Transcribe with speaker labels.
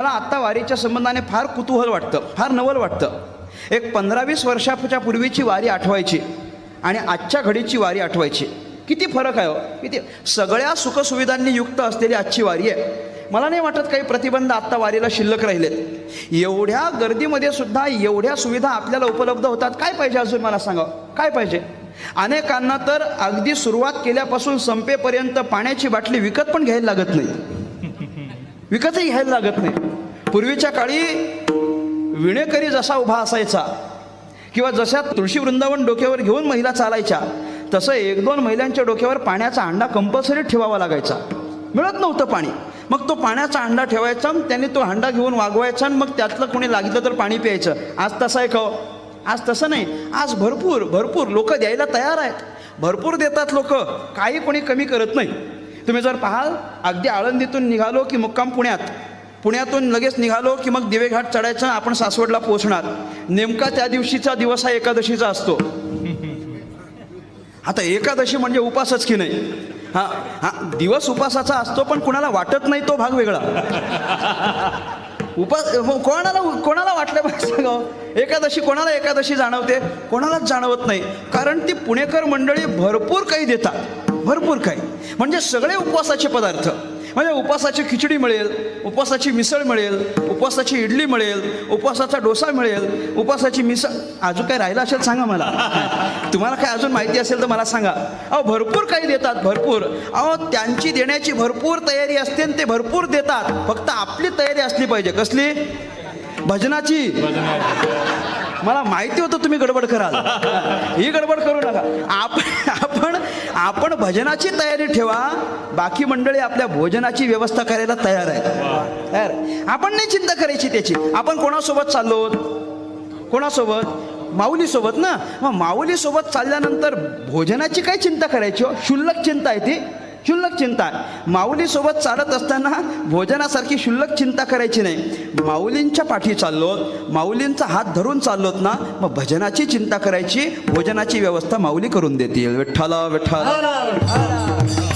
Speaker 1: मला आत्ता वारीच्या संबंधाने फार कुतूहल वाटतं फार नवल वाटतं. एक पंधरा वीस वर्षाच्या पूर्वीची वारी आठवायची आणि आजच्या घडीची वारी आठवायची. किती फरक आहे हो? किती? सगळ्या सुखसुविधांनी युक्त असलेली आजची वारी आहे. मला नाही वाटत काही प्रतिबंध आत्ता वारीला शिल्लक राहिलेत. एवढ्या गर्दीमध्ये सुद्धा एवढ्या सुविधा आपल्याला उपलब्ध होतात काय पाहिजे अजून मला सांगा? काय पाहिजे? अनेकांना तर अगदी सुरुवात केल्यापासून संपेपर्यंत पाण्याची बाटली विकत पण घ्यायला लागत नाही. विकतही घ्यायला लागत नाही. पूर्वीच्या काळी विणेकरी जसा उभा असायचा किंवा जशा तुळशी वृंदावन डोक्यावर घेऊन महिला चालायच्या तसं एक दोन महिलांच्या डोक्यावर पाण्याचा अंडा कंपल्सरी ठेवावा लागायचा. मिळत नव्हतं पाणी. मग तो पाण्याचा अंडा ठेवायचा आणि त्यांनी तो अंडा घेऊन वागवायचा आणि मग त्यातलं कोणी लागलं तर पाणी प्यायचं. आज तसं आहे का हो? आज तसं नाही. आज भरपूर भरपूर लोक द्यायला तयार आहेत. भरपूर देतात लोक. काही कोणी कमी करत नाही. तुम्ही जर पाहाल अगदी आळंदीतून निघालो की मुक्काम पुण्यात पुण्यातून लगेच निघालो की मग दिवेघाट चढायचं आपण सासवडला पोहोचणार. नेमका त्या दिवशीचा दिवस हा एकादशीचा असतो. आता एकादशी म्हणजे उपासच की नाही? हा हा दिवस उपासाचा असतो पण कुणाला वाटत नाही तो भाग वेगळा. उपास हो, कोणाला कोणाला वाटलं पाहिजे हो? एकादशी कोणाला एकादशी जाणवते? कोणालाच जाणवत नाही. कारण ती पुणेकर मंडळी भरपूर काही देतात. भरपूर काही. म्हणजे सगळे उपवासाचे पदार्थ. म्हणजे उपवासाची खिचडी मिळेल उपवासाची मिसळ मिळेल उपवासाची इडली मिळेल उपवासाचा डोसा मिळेल उपवासाची मिसळ. अजून काय राहिलं असेल सांगा मला. तुम्हाला काय अजून माहिती असेल तर मला सांगा. अहो भरपूर काही देतात भरपूर. अहो त्यांची देण्याची भरपूर तयारी असते आणि ते भरपूर देतात. फक्त आपली तयारी असली पाहिजे. कसली? भजनाची. मला माहिती होतं तुम्ही गडबड कराल. ही गडबड करू नका. आपण पण आपण भजनाची तयारी ठेवा. बाकी मंडळी आपल्या भोजनाची व्यवस्था करायला तयार आहे तयार. आपण नाही चिंता करायची त्याची. आपण कोणासोबत चाललो? कोणासोबत? माऊलीसोबत ना? मग माऊलीसोबत चालल्यानंतर भोजनाची काय चिंता करायची हो? क्षुल्लक चिंता आहे ती. क्षुल्लक चिंता. आहे माऊलीसोबत चालत असताना भोजनासारखी क्षुल्लक चिंता करायची नाही. माऊलींच्या पाठी चाललोत माऊलींचा हात धरून चाललोत ना मग भजनाची चिंता करायची भोजनाची व्यवस्था माऊली करून देतील. विठ्ठला विठ्ठला.